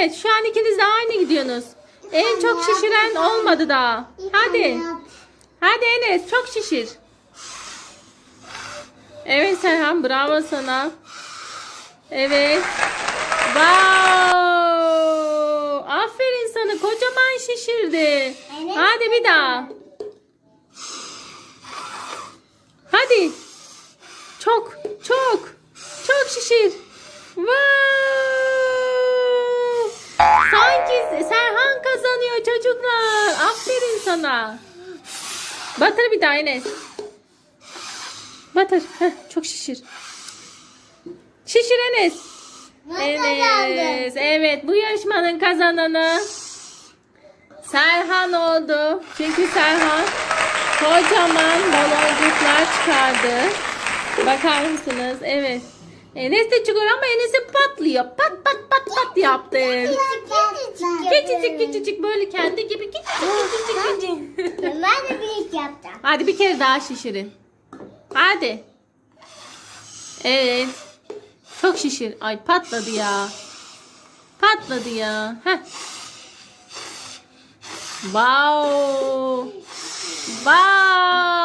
Evet şu an ikiniz de aynı gidiyorsunuz. En çok şişiren olmadı daha. Hadi. Hadi Enes çok şişir. Evet Serhan bravo sana. Evet. Wow. Aferin sana kocaman şişirdi. Hadi bir daha. Hadi. Çok çok çok şişir. Sana. Batır bir daha Enes. Batır. Heh, çok şişir. Şişir Enes. Enes. Evet bu yarışmanın kazananı Serhan oldu. Çünkü Serhan kocaman baloncuklar çıkardı. Bakar mısınız? Evet. Enes de çıkıyor ama Enes'e patlıyor. Pat pat pat pat yaptı. Küçücük küçücük böyle kendi gibi küçücük küçücük küçücük. Ben de büyük yaptım. Hadi bir kere daha şişirin. Hadi. Evet. Çok şişir. Ay patladı ya. Patladı ya. Heh. Wow. Wow.